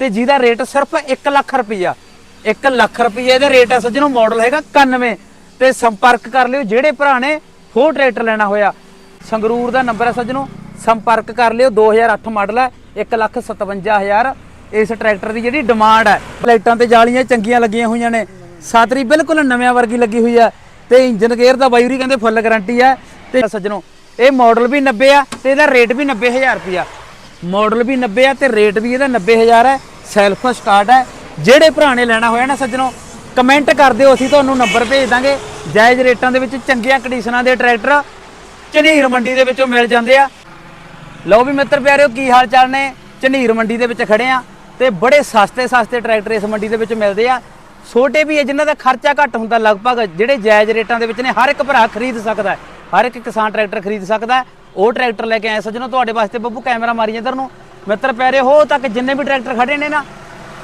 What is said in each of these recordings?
ਤੇ ਜਿਹਦਾ ਰੇਟ ਸਿਰਫ 1 ਲੱਖ ਰੁਪਈਆ। 1 ਲੱਖ ਰੁਪਈਆ ਇਹਦਾ ਰੇਟ ਹੈ ਸੱਜਣੋ ਮਾਡਲ ਹੈਗਾ 91 ਤੇ ਸੰਪਰਕ ਕਰ ਲਿਓ, ਜਿਹੜੇ ਭਰਾ ਨੇ ਹੋਰ ਟਰੈਕਟਰ ਲੈਣਾ ਹੋਇਆ। ਸੰਗਰੂਰ ਦਾ ਨੰਬਰ ਹੈ ਸੱਜਣੋ, ਸੰਪਰਕ ਕਰ ਲਿਓ 2008 ਮਾਡਲ ਹੈ 157000 ਇਸ ਟਰੈਕਟਰ ਦੀ ਜਿਹੜੀ ਡਿਮਾਂਡ ਹੈ ਲਾਈਟਾਂ ਤੇ ਜਾਲੀਆਂ ਚੰਗੀਆਂ ਲੱਗੀਆਂ ਹੋਈਆਂ ਨੇ। ਸਾਤਰੀ ਬਿਲਕੁਲ ਨਵਿਆਂ ਵਰਗੀ ਲੱਗੀ ਹੋਈ ਹੈ ਤੇ ਇੰਜਨ ਗੇਅਰ ਦਾ ਬਾਈਰੀ ਕਹਿੰਦੇ ਫੁੱਲ ਗਾਰੰਟੀ ਹੈ ਤੇ ਸੱਜਣੋ, ਇਹ ਮਾਡਲ ਵੀ 90 ਆ ਤੇ ਇਹਦਾ ਰੇਟ ਵੀ 90000 ਰੁਪਿਆ ਮਾਡਲ ਵੀ 90 ਆ ਤੇ ਰੇਟ ਵੀ ਇਹਦਾ 90000 ਹੈ ਸੈਲਫ ਸਟਾਰਟ ਹੈ। ਜਿਹੜੇ ਭਰਾ ਨੇ ਲੈਣਾ ਹੋਇਆ ਨਾ ਸੱਜਣੋ ਕਮੈਂਟ ਕਰ ਦਿਓ ਅਸੀਂ ਤੁਹਾਨੂੰ ਨੰਬਰ ਭੇਜ ਦਾਂਗੇ। ਜਾਇਜ਼ ਰੇਟਾਂ ਦੇ ਵਿੱਚ ਚੰਗੀਆਂ ਕੰਡੀਸ਼ਨਾਂ ਦੇ ਟਰੈਕਟਰ ਝਨੀਰ ਮੰਡੀ ਦੇ ਵਿੱਚੋਂ ਮਿਲ ਜਾਂਦੇ ਆ। ਲਓ ਵੀ ਮਿੱਤਰ ਪਿਆਰਿਓ, ਕੀ ਹਾਲ ਚਾਲ ਨੇ? ਝਨੀਰ ਮੰਡੀ ਦੇ ਵਿੱਚ ਖੜੇ ਆ ਤੇ ਬੜੇ ਸਸਤੇ ਸਸਤੇ ਟਰੈਕਟਰ ਇਸ ਮੰਡੀ ਦੇ ਵਿੱਚ ਮਿਲਦੇ ਆ। ਛੋਟੇ ਵੀ ਹੈ ਜਿਨ੍ਹਾਂ ਦਾ ਖਰਚਾ ਘੱਟ ਹੁੰਦਾ ਲਗਭਗ, ਜਿਹੜੇ ਜਾਇਜ਼ ਰੇਟਾਂ ਦੇ ਵਿੱਚ ਨੇ, ਹਰ ਇੱਕ ਭਰਾ ਖਰੀਦ ਸਕਦਾ ਹੈ। ਹਰ ਇੱਕ ਕਿਸਾਨ ਟਰੈਕਟਰ ਖਰੀਦ ਸਕਦਾ ਉਹ ਟਰੈਕਟਰ ਲੈ ਕੇ ਆਏ ਸੱਜਣੋ, ਤੁਹਾਡੇ ਵਾਸਤੇ ਬੱਬੂ, ਕੈਮਰਾ ਮਾਰੀ ਇੱਧਰ ਨੂੰ। ਮਿੱਤਰ ਪਿਆਰੇ ਹੋ ਤੱਕ ਜਿੰਨੇ ਵੀ ਟਰੈਕਟਰ ਖੜੇ ਨੇ ਨਾ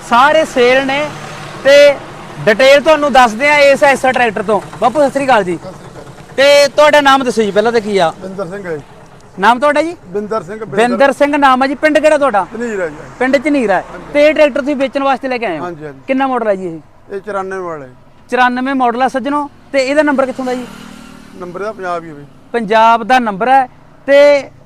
ਸਾਰੇ ਸੇਲ ਨੇ ਤੇ ਡਿਟੇਲ ਤੁਹਾਨੂੰ ਦੱਸਦੇ ਆ ਇਸ ਐਸਾ ਟਰੈਕਟਰ ਤੋਂ। ਬਾਪੂ ਸਤਿ ਸ੍ਰੀ ਅਕਾਲ ਜੀ। ਤੇ ਤੁਹਾਡਾ ਨਾਮ ਦੱਸੋ ਜੀ ਪਹਿਲਾਂ ਤਾਂ ਕੀ ਆ? ਬਿੰਦਰ ਸਿੰਘ ਹੈ ਜੀ। ਨਾਮ ਤੁਹਾਡਾ ਜੀ? ਬਿੰਦਰ ਸਿੰਘ ਬਿੰਦਰ। ਸਿੰਘ ਨਾਮ ਹੈ ਜੀ। ਪਿੰਡ ਕਿਹੜਾ ਤੁਹਾਡਾ? ਪਨੀਰ ਹੈ ਜੀ। ਪਿੰਡ ਝਨੀਰ ਹੈ ਤੇ ਇਹ ਟਰੈਕਟਰ ਤੁਸੀਂ ਵੇਚਣ ਵਾਸਤੇ ਲੈ ਕੇ ਆਏ ਹੋ? ਹਾਂਜੀ ਹਾਂਜੀ। ਕਿੰਨਾ ਮਾਡਲ ਹੈ ਜੀ ਇਹ? ਇਹ 94 ਵਾਲੇ 94 ਮਾਡਲ ਹੈ ਸੱਜਣੋ। ਤੇ ਇਹਦਾ ਨੰਬਰ ਕਿੱਥੋਂ ਦਾ ਜੀ? ਨੰਬਰ ਦਾ ਪੰਜਾਬ ਹੀ ਹੋਵੇ ਪੰਜਾਬ ਦਾ ਨੰਬਰ ਹੈ ਤੇ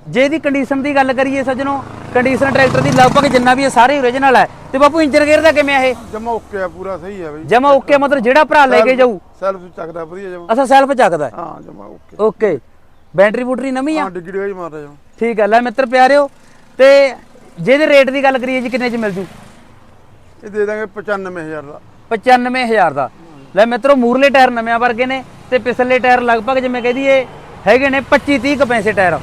ਜੇ ਇਹਦੀ ਕੰਡੀਸ਼ਨ ਦੀ ਗੱਲ ਕਰੀਏ ਸੱਜਣੋ ਕੰਡੀਸ਼ਨ ਟਰੈਕਟਰ ਦੀ ਲਗਭਗ ਜਿੰਨਾ ਵੀ ਇਹ ਸਾਰੇ ਓਰੀਜਨਲ ਹੈ। ਤੇ ਬਾਪੂ ਇੰਜਨ ਗੇਅਰ ਦਾ ਕਿਵੇਂ ਆ ਇਹ? ਜਮਾ ਓਕੇ ਆ ਪੂਰਾ ਸਹੀ ਹੈ ਬਈ। ਜਮਾ ਓਕੇ ਮਤਲਬ ਜਿਹੜਾ ਭਰਾ ਲੈ ਕੇ ਜਾਊ। ਸੈਲਫ ਚੱਕਦਾ ਵਧੀਆ ਜਮਾ। ਅਸਾਂ ਸੈਲਫ ਚੱਕਦਾ ਹੈ। ਜਮਾ ਓਕੇ ਓਕੇ ਬੈਟਰੀ ਬੂਟਰੀ ਨਵੀਂ ਆ? ਹਾਂ ਡਿੱਗੀ ਡਿੱਗੀ ਮਾਰਦਾ ਜਮਾ ਠੀਕ ਹੈ ਲੈ ਮਿੱਤਰ ਪਿਆਰਿਓ ਤੇ ਜੇ ਇਹਦੇ ਰੇਟ ਦੀ ਗੱਲ ਕਰੀਏ ਜੀ ਕਿੰਨੇ ਚ ਮਿਲ ਜੂ? ਇਹ ਦੇ ਦਾਂਗੇ 95000 ਦਾ। 95000 ਦਾ। ਲੈ ਮਿੱਤਰੋ ਮੂਰਲੇ ਟਾਇਰ ਨਵੇਂ ਵਰਗੇ ਨੇ ਤੇ ਪਿਛਲੇ ਟਾਇਰ ਲਗਭਗ ਜਿਵੇਂ ਕਹਿ ਦਈਏ ਹੈਗੇ ਨੇ 25 30 ਕੁ ਪੈਸੇ ਟਾਇਰ।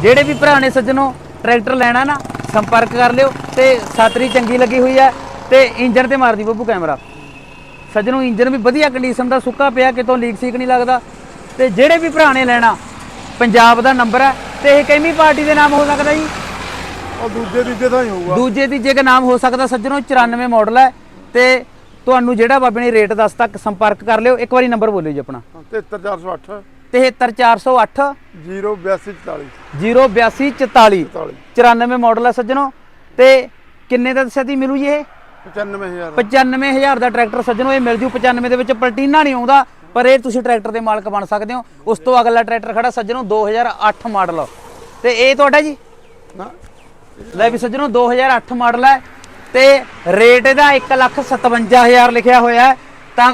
ਜਿਹੜੇ ਵੀ ਭਰਾ ਨੇ ਸੱਜਣੋ ਟਰੈਕਟਰ ਲੈਣਾ ਨਾ ਸੰਪਰਕ ਕਰ ਲਿਓ ਤੇ ਸਾਤਰੀ ਚੰਗੀ ਲੱਗੀ ਹੋਈ ਹੈ ਤੇ ਇੰਜਨ ਤੇ ਮਾਰਦੀ ਬੱਬੂ ਕੈਮਰਾ। ਸੱਜਣੋ ਇੰਜਨ ਵੀ ਵਧੀਆ ਕੰਡੀਸ਼ਨ ਦਾ ਸੁੱਕਾ ਪਿਆ ਕਿਤੋਂ ਲੀਕ ਸੀਕ ਨਹੀਂ ਲੱਗਦਾ। ਤੇ ਜਿਹੜੇ ਵੀ ਭਰਾ ਨੇ ਲੈਣਾ ਪੰਜਾਬ ਦਾ ਨੰਬਰ ਹੈ ਤੇ ਇਹ ਕਿੰਨੀ ਪਾਰਟੀ ਦੇ ਨਾਮ ਹੋ ਸਕਦਾ ਜੀ? ਉਹ ਦੂਜੇ ਤੀਜੇ ਤਾਂ ਹੀ ਹੋਊਗਾ। ਦੂਜੇ ਤੀਜੇ ਦਾ ਨਾਮ ਹੋ ਸਕਦਾ ਸੱਜਣੋ 94 ਮਾਡਲ ਹੈ ਤੇ ਤੁਹਾਨੂੰ ਜਿਹੜਾ ਬਾਬੇ ਨੇ ਰੇਟ ਦੱਸ ਤੱਕ ਸੰਪਰਕ ਕਰ ਲਿਓ। ਇੱਕ ਵਾਰੀ ਨੰਬਰ ਬੋਲਿਓ ਜੀ ਆਪਣਾ। 73408 73408 08244 08244 94 ਮਾਡਲ ਹੈ ਸੱਜਣੋ। ਤੇ ਕਿੰਨੇ ਦਾ ਦੱਸਿਆ ਤੀ ਮਿਲੂ ਜੀ ਇਹ? 95000 95000 ਦਾ ਟਰੈਕਟਰ ਸੱਜਣੋ ਇਹ ਮਿਲ ਜੂ। 95 ਦੇ ਵਿੱਚ ਪਲਟੀਨਾ ਨਹੀਂ ਆਉਂਦਾ ਪਰ ਇਹ ਤੁਸੀਂ ਟਰੈਕਟਰ ਦੇ ਮਾਲਕ ਬਣ ਸਕਦੇ ਹੋ। ਉਸ ਤੋਂ ਅਗਲਾ ਟਰੈਕਟਰ ਖੜਾ ਸੱਜਣੋ 2008 ਮਾਡਲ। ਤੇ ਇਹ ਤੁਹਾਡਾ ਜੀ? ਲੈ ਵੀ ਸੱਜਣੋ 2008 ਮਾਡਲ ਹੈ ਤੇ ਰੇਟ ਇਹਦਾ 157000 ਲਿਖਿਆ ਹੋਇਆ ਤਾਂ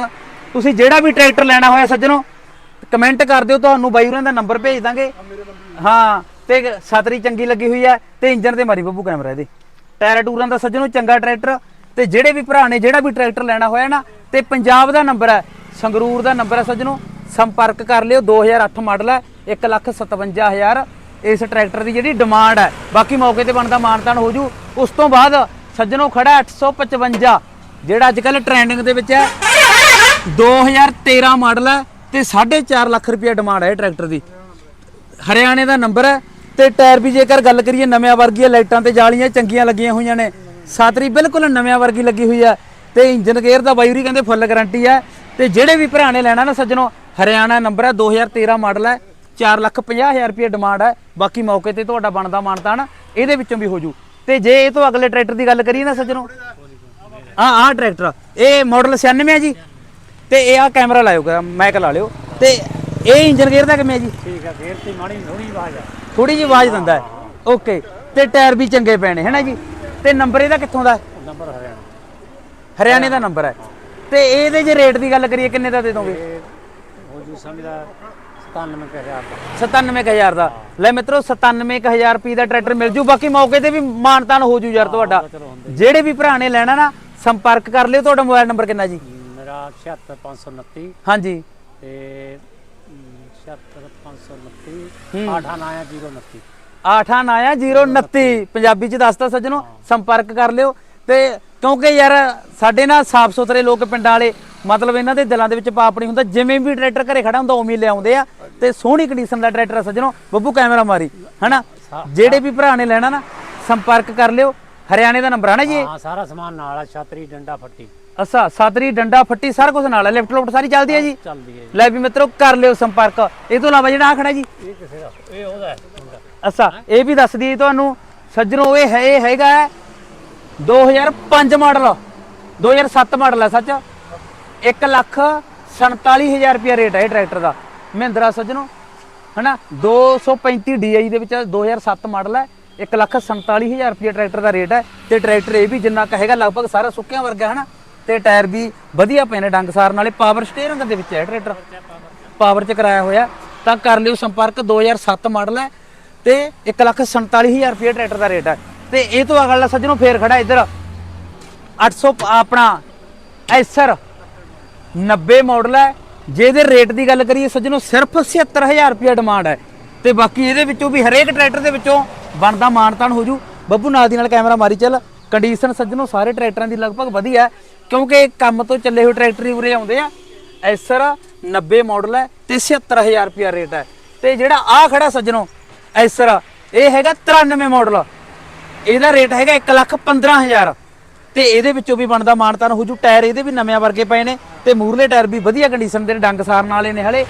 ਤੁਸੀਂ ਜਿਹੜਾ ਵੀ ਟਰੈਕਟਰ ਲੈਣਾ ਹੋਇਆ ਸੱਜਣੋ ਕਮੈਂਟ ਕਰ ਦਿਓ ਤੁਹਾਨੂੰ ਬਾਈ ਹੋਰਾਂ ਦਾ ਨੰਬਰ ਭੇਜ ਦਾਂਗੇ। ਹਾਂ ਤੇ ਸਤਰੀ ਚੰਗੀ ਲੱਗੀ ਹੋਈ ਹੈ ਤੇ ਇੰਜਨ ਤੇ ਮਾਰੀ ਬੱਬੂ ਕੈਮਰਾ ਇਹਦੇ। ਟਾਇਰ ਟੂਰਾਂ ਦਾ ਸੱਜਣੋ ਚੰਗਾ ਟਰੈਕਟਰ ਤੇ ਜਿਹੜੇ ਵੀ ਭਰਾ ਨੇ ਜਿਹੜਾ ਵੀ ਟਰੈਕਟਰ ਲੈਣਾ ਹੋਇਆ ਨਾ ਤੇ ਪੰਜਾਬ ਦਾ ਨੰਬਰ ਹੈ ਸੰਗਰੂਰ ਦਾ ਨੰਬਰ ਹੈ ਸੱਜਣੋ। ਸੰਪਰਕ ਕਰ ਲਿਓ 2008 ਮਾਡਲ ਹੈ 157000 ਇਸ ਟਰੈਕਟਰ ਦੀ ਜਿਹੜੀ ਡਿਮਾਂਡ ਹੈ ਬਾਕੀ ਮੌਕੇ ਤੇ ਬਣਦਾ ਮਾਨਤਾਨ ਹੋ ਜੂ। ਉਸ ਤੋਂ ਬਾਅਦ ਸੱਜਣੋ ਖੜਾ 855 ਜਿਹੜਾ ਅੱਜ ਕੱਲ ਟ੍ਰੈਂਡਿੰਗ ਦੇ ਵਿੱਚ ਹੈ। 2013 ਮਾਡਲ ਹੈ ਤੇ 4.5 ਲੱਖ ਰੁਪਏ ਡਿਮਾਂਡ ਹੈ ਇਹ ਟਰੈਕਟਰ ਦੀ। ਹਰਿਆਣੇ ਦਾ ਨੰਬਰ ਹੈ ਤੇ ਟਾਇਰ ਵੀ ਜੇਕਰ ਗੱਲ ਕਰੀਏ ਨਵਿਆਂ ਵਰਗੀਆਂ ਲਾਈਟਾਂ ਤੇ ਜਾਲੀਆਂ ਚੰਗੀਆਂ ਲੱਗੀਆਂ ਹੋਈਆਂ ਨੇ। ਸਾਤਰੀ ਬਿਲਕੁਲ ਨਵਿਆਂ ਵਰਗੀ ਲੱਗੀ ਹੋਈ ਹੈ ਤੇ ਇੰਜਨ ਗੇਅਰ ਦਾ ਬਾਈਰੀ ਕਹਿੰਦੇ ਫੁੱਲ ਗਾਰੰਟੀ ਹੈ ਤੇ ਜਿਹੜੇ ਵੀ ਭਰਾ ਨੇ ਲੈਣਾ ਨਾ ਸੱਜਣੋ, ਹਰਿਆਣਾ ਨੰਬਰ ਹੈ 2013 ਮਾਡਲ ਹੈ 4 ਲੱਖ 50000 ਰੁਪਏ ਡਿਮਾਂਡ ਹੈ। ਬਾਕੀ ਮੌਕੇ ਤੇ ਤੁਹਾਡਾ ਬਣਦਾ ਮਾਨਤਾ ਨਾ ਇਹਦੇ ਵਿੱਚੋਂ ਵੀ ਹੋ ਜੂ ਤੇ ਜੇ ਇਹ ਤੋਂ ਅਗਲੇ ਟਰੈਕਟਰ ਦੀ ਗੱਲ ਕਰੀਏ ਨਾ ਸੱਜਣੋ ਆ ਆ ਟਰੈਕਟਰ, ਇਹ ਮਾਡਲ 96 ਹੈ ਜੀ। ਤੇ ਇਹ ਆ ਕੈਮਰਾ ਲਾਇਓ ਕਰਾ ਮੈਕ ਲਾ ਲਿਓ। ਤੇ ਇਹ ਇੰਜਨ ਗੇਅਰ ਦਾ ਕਿਵੇਂ ਜੀ? ਠੀਕ ਹੈ ਫੇਰ ਤੇ ਮਾੜੀ ਥੋੜੀ ਆਵਾਜ਼ ਆ। ਥੋੜੀ ਜਿਹੀ ਆਵਾਜ਼ ਦਿੰਦਾ ਹੈ। ਓਕੇ ਤੇ ਟਾਇਰ ਵੀ ਚੰਗੇ ਪੈਣੇ ਹੈ ਨਾ ਜੀ? ਤੇ ਨੰਬਰ ਇਹਦਾ ਕਿੱਥੋਂ ਦਾ? ਨੰਬਰ ਹਰਿਆਣਾ। ਹਰਿਆਣੇ ਦਾ ਨੰਬਰ ਹੈ। ਤੇ ਇਹਦੇ ਜੇ ਰੇਟ ਦੀ ਗੱਲ ਕਰੀਏ ਕਿੰਨੇ ਦਾ ਦੇ ਦੋਗੇ? ਹੋ ਜੂ ਸਮਝਦਾ 97000 ਦਾ। 97000 ਦਾ। ਲੈ ਮਿੱਤਰੋ 97000 ਰੁਪਏ ਦਾ ਟਰੈਕਟਰ ਮਿਲ ਜੂ। ਬਾਕੀ ਮੌਕੇ ਤੇ ਵੀ ਮਾਨਤਾਨ ਹੋ ਜੂ ਯਾਰ ਤੁਹਾਡਾ। ਜਿਹੜੇ ਵੀ ਭਰਾ ਨੇ ਲੈਣਾ ਨਾ ਸੰਪਰਕ ਕਰ ਲਿਓ। ਤੁਹਾਡਾ ਮੋਬਾਈਲ ਨੰਬਰ ਕਿੰਨਾ ਜੀ? ਮੇਰਾ 76529 ਹਾਂਜੀ। ਤੇ 76529 89829 898 029 ਪੰਜਾਬੀ ਚ ਦੱਸਦਾ ਸੱਜਣੋ ਸੰਪਰਕ ਕਰ ਲਿਓ। ਤੇ ਕਿਉਂਕਿ ਯਾਰ ਸਾਡੇ ਨਾਲ ਸਾਫ਼ ਸੁਥਰੇ ਲੋਕ ਪਿੰਡਾਂ ਵਾਲੇ ਮਤਲਬ ਇਹਨਾਂ ਦੇ ਦਿਲਾਂ ਦੇ ਵਿੱਚ ਪਾਪ ਨਹੀਂ ਹੁੰਦਾ। ਜਿਵੇਂ ਵੀ ਟਰੈਕਟਰ ਘਰੇ ਖੜਾ ਹੁੰਦਾ ਉਵੇਂ ਹੀ ਲਿਆਉਂਦੇ ਆ। ਤੇ ਸੋਹਣੀ ਕੰਡੀਸ਼ਨ ਦਾ ਟਰੈਕਟਰ ਸੱਜਣੋ ਬੱਬੂ ਕੈਮਰਾ ਮਾਰੀ ਹਨਾ? ਜਿਹੜੇ ਵੀ ਭਰਾ ਨੇ ਲੈਣਾ ਨਾ ਸੰਪਰਕ ਕਰ ਲਿਓ। ਹਰਿਆਣੇ ਦਾ ਨੰਬਰ ਆ ਨਾ ਜੀ? ਹਾਂ ਸਾਰਾ ਸਮਾਨ ਨਾਲ ਆ ਛਤਰੀ ਡੰਡਾ ਫੱਟੀ। ਅੱਛਾ ਸਾਤਰੀ ਡੰਡਾ ਫੱਟੀ ਸਾਰਾ ਕੁਝ ਨਾਲ ਹੈ ਲਿਫਟ ਲੁਫਟ ਸਾਰੀ ਚੱਲਦੀ ਹੈ ਜੀ? ਚੱਲਦੀ ਹੈ ਲੈ ਵੀ ਮਿੱਤਰੋ ਕਰ ਲਿਓ ਸੰਪਰਕ। ਇਹ ਤੋਂ ਇਲਾਵਾ ਜਿਹੜਾ ਆ ਖੜਾ ਜੀ? ਇਹ ਕਿਸੇ ਦਾ ਇਹ ਉਹਦਾ ਹੈ। ਅੱਛਾ ਇਹ ਵੀ ਦੱਸ ਦਈਏ ਤੁਹਾਨੂੰ ਸੱਜਣੋ ਇਹ ਹੈ ਇਹ ਹੈਗਾ ਹੈ 2005 ਮਾਡਲ 2007 ਮਾਡਲ ਹੈ ਸੱਚ। 1 ਲੱਖ 47000 ਰੁਪਿਆ ਰੇਟ ਹੈ ਇਹ ਟਰੈਕਟਰ ਦਾ। ਮਹਿੰਦਰਾ ਸੱਜਣੋ ਹਨਾ? 235 DI ਦੇ ਵਿੱਚ 2007 ਮਾਡਲ ਹੈ 1 ਲੱਖ 47000 ਰੁਪਿਆ ਟਰੈਕਟਰ ਦਾ ਰੇਟ ਹੈ। ਤੇ ਟਰੈਕਟਰ ਇਹ ਵੀ ਜਿੰਨਾ ਕਹੇਗਾ ਲਗਭਗ ਸਾਰਾ ਸੁੱਕਿਆਂ ਵਰਗਾ ਹਨਾ? ਤੇ ਟਾਇਰ ਵੀ ਵਧੀਆ ਪਏ ਨੇ ਡੰਗਸਾਰ ਨਾਲੇ ਪਾਵਰ ਸਟੀਅਰਿੰਗ ਦੇ ਵਿੱਚ ਹੈ ਟਰੈਕਟਰ। ਪਾਵਰ ਚ ਕਰਾਇਆ ਹੋਇਆ, ਤਾਂ ਕਰ ਲਿਓ ਸੰਪਰਕ 2007 ਮਾਡਲ ਹੈ ਤੇ 147000 ਰੁਪਏ ਟਰੈਕਟਰ ਦਾ ਰੇਟ ਹੈ। ਤੇ ਇਹ ਤੋਂ ਅਗਲਾ ਸੱਜਣੋ ਫੇਰ ਖੜਾ ਇੱਧਰ। 800 ਪ- ਆਪਣਾ ਐਸਰ 90 ਮਾਡਲ ਹੈ। ਜਿਹਦੇ ਰੇਟ ਦੀ ਗੱਲ ਕਰੀਏ ਸੱਜਣੋ ਸਿਰਫ 77000 ਰੁਪਏ ਡਿਮਾਂਡ ਹੈ। ਤੇ ਬਾਕੀ ਇਹਦੇ ਵਿੱਚੋਂ ਵੀ ਹਰੇਕ ਟਰੈਕਟਰ ਦੇ ਵਿੱਚੋਂ ਬਣਦਾ ਮਾਨਤਾਨ ਹੋ ਜੂ। ਬੱਬੂ ਨਾਲ ਦੀ ਨਾਲ ਕੈਮਰਾ ਮਾਰੀ ਚੱਲ। ਕੰਡੀਸ਼ਨ ਸੱਜਣੋ ਸਾਰੇ ਟਰੈਕਟਰਾਂ ਦੀ ਲਗਭਗ ਵਧੀਆ ਹੈ। ਕਿਉਂਕਿ ਕੰਮ ਤੋਂ ਚੱਲੇ ਹੋਏ ਟਰੈਕਟਰ ਹੀ ਉਰੇ ਆਉਂਦੇ ਆ। ਐਸਰ 90 ਮਾਡਲ ਹੈ ਤੇ 77000 ਰੁਪਿਆ ਰੇਟ ਹੈ। ਤੇ ਜਿਹੜਾ ਆ ਖੜਾ ਸੱਜਣੋ ਐਸਰ ਇਹ ਹੈਗਾ 93 ਮਾਡਲ ਇਹਦਾ ਰੇਟ ਹੈਗਾ 1 ਲੱਖ 15000 ਤੇ ਇਹਦੇ ਵਿੱਚੋਂ ਵੀ ਬਣਦਾ ਮਾਨਤਾਨ ਹੋ ਜੂ ਟਾਇਰ ਇਹਦੇ ਵੀ ਨਵੇਂ ਵਰਗੇ ਪਏ ਨੇ ਤੇ ਮੂਰਲੇ ਟਾਇਰ ਵੀ ਵਧੀਆ ਕੰਡੀਸ਼ਨ ਦੇ ਨੇ, ਡੰਗ ਸਾਰਨ ਵਾਲੇ ਨੇ ਹਲੇ।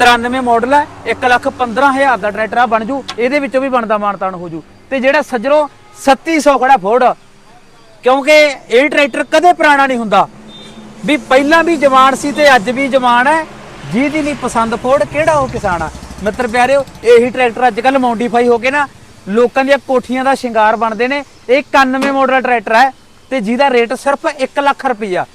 93 ਮਾਡਲ ਹੈ 1 ਲੱਖ 15000 ਦਾ ਟਰੈਕਟਰ ਆ ਬਣ ਜੂ। ਇਹਦੇ ਵਿੱਚੋਂ ਵੀ ਬਣਦਾ ਮਾਨਤਾਨ ਹੋ ਜੂ ਤੇ ਜਿਹੜਾ ਸੱਜਣੋ 3700 ਖੜਾ ਫੋਰਡ ਕਿਉਂਕਿ ਇਹ ਟਰੈਕਟਰ ਕਦੇ ਪੁਰਾਣਾ ਨਹੀਂ ਹੁੰਦਾ। ਵੀ ਪਹਿਲਾਂ ਵੀ ਜਵਾਨ ਸੀ ਤੇ ਅੱਜ ਵੀ ਜਵਾਨ ਹੈ। ਜਿਹਦੀ ਨਹੀਂ ਪਸੰਦ ਫੋੜ ਕਿਹੜਾ ਉਹ ਕਿਸਾਨ ਆ? ਮਿੱਤਰ ਪਿਆਰਿਓ, ਇਹੀ ਟਰੈਕਟਰ ਅੱਜ ਕੱਲ ਮੋਡੀਫਾਈ ਹੋ ਕੇ ਨਾ। ਲੋਕਾਂ ਦੀਆਂ ਕੋਠੀਆਂ ਦਾ ਸ਼ਿੰਗਾਰ ਬਣਦੇ ਨੇ। ਇਹ 91 ਮਾਡਲ ਟਰੈਕਟਰ ਹੈ ਤੇ ਜਿਹਦਾ ਰੇਟ ਸਿਰਫ 1 ਲੱਖ ਰੁਪਈਆ।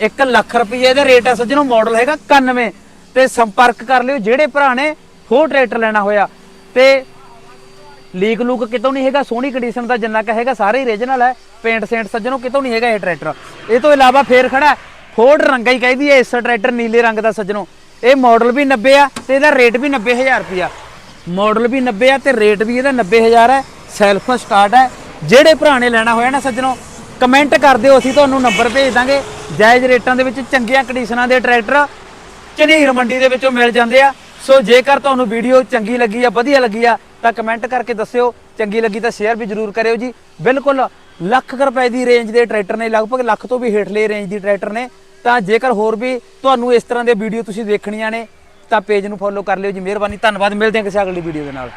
1 ਲੱਖ ਰੁਪਈਏ ਦਾ ਰੇਟ ਹੈ ਸੱਜਣੋ ਮਾਡਲ ਹੈਗਾ 91 ਤੇ ਸੰਪਰਕ ਕਰ ਲਿਓ, ਜਿਹੜੇ ਭਰਾ ਨੇ ਹੋਰ ਟਰੈਕਟਰ ਲੈਣਾ ਹੋਇਆ। ਤੇ ਲੀਕ ਲੂਕ ਕਿਤੋਂ ਨਹੀਂ ਹੈਗਾ, ਸੋਹਣੀ ਕੰਡੀਸ਼ਨ ਦਾ ਜਿੰਨਾ ਕ ਹੈਗਾ, ਸਾਰੇ ਹੀ ਰੀਜਨਲ ਹੈ ਪੇਂਟ ਸੇਂਟ ਸੱਜਣੋ ਕਿਤੋਂ ਨਹੀਂ ਹੈਗਾ ਇਹ ਟਰੈਕਟਰ ਇਹ ਤੋਂ ਇਲਾਵਾ ਫੇਰ ਖੜਾ ਫੋਰਡ ਰੰਗਾ ਹੀ ਕਹਿੰਦੀ ਹੈ ਇਸ ਟਰੈਕਟਰ ਨੀਲੇ ਰੰਗ ਦਾ ਸੱਜਣੋ। ਇਹ ਮਾਡਲ ਵੀ 90 ਆ ਤੇ ਇਹਦਾ ਰੇਟ ਵੀ 90000 ਰੁਪਿਆ ਮਾਡਲ ਵੀ 90 ਆ ਤੇ ਰੇਟ ਵੀ ਇਹਦਾ 90000 ਹੈ ਸੈਲਫ ਸਟਾਰਟ ਹੈ। ਜਿਹੜੇ ਭਰਾ ਨੇ ਲੈਣਾ ਹੋਇਆ ਨਾ ਸੱਜਣੋ ਕਮੈਂਟ ਕਰ ਦਿਓ, ਅਸੀਂ ਤੁਹਾਨੂੰ ਨੰਬਰ ਭੇਜ ਦਾਂਗੇ। ਜਾਇਜ਼ ਰੇਟਾਂ ਦੇ ਵਿੱਚ ਚੰਗੀਆਂ ਕੰਡੀਸ਼ਨਾਂ ਦੇ ਟਰੈਕਟਰ ਝਨੀਰ ਮੰਡੀ ਦੇ ਵਿੱਚੋਂ ਮਿਲ ਜਾਂਦੇ ਆ। ਸੋ ਜੇਕਰ ਤੁਹਾਨੂੰ ਵੀਡੀਓ ਚੰਗੀ ਲੱਗੀ ਆ, ਵਧੀਆ ਲੱਗੀ ਆ ਤਾਂ ਕਮੈਂਟ ਕਰਕੇ ਦੱਸਿਓ। ਚੰਗੀ ਲੱਗੀ ਤਾਂ ਸ਼ੇਅਰ ਵੀ ਜਰੂਰ ਕਰਿਓ ਜੀ। ਬਿਲਕੁਲ ਲੱਖ ਰੁਪਏ ਦੀ ਰੇਂਜ ਦੇ ਟਰੈਕਟਰ ਨੇ, ਲਗਭਗ ਲੱਖ ਤੋਂ ਵੀ ਹੇਠਲੇ ਰੇਂਜ ਦੀ ਟਰੈਕਟਰ ਨੇ। ਤਾਂ ਜੇਕਰ ਹੋਰ ਵੀ ਤੁਹਾਨੂੰ ਇਸ ਤਰ੍ਹਾਂ ਦੇ ਵੀਡੀਓ ਤੁਸੀਂ ਦੇਖਣੀਆਂ ਨੇ, ਤਾਂ ਪੇਜ ਨੂੰ ਫੋਲੋ ਕਰ ਲਿਓ ਜੀ। ਮਿਹਰਬਾਨੀ, ਧੰਨਵਾਦ। ਮਿਲਦੇ ਹਾਂ ਕਿਸੇ ਅਗਲੀ ਵੀਡੀਓ ਦੇ ਨਾਲ।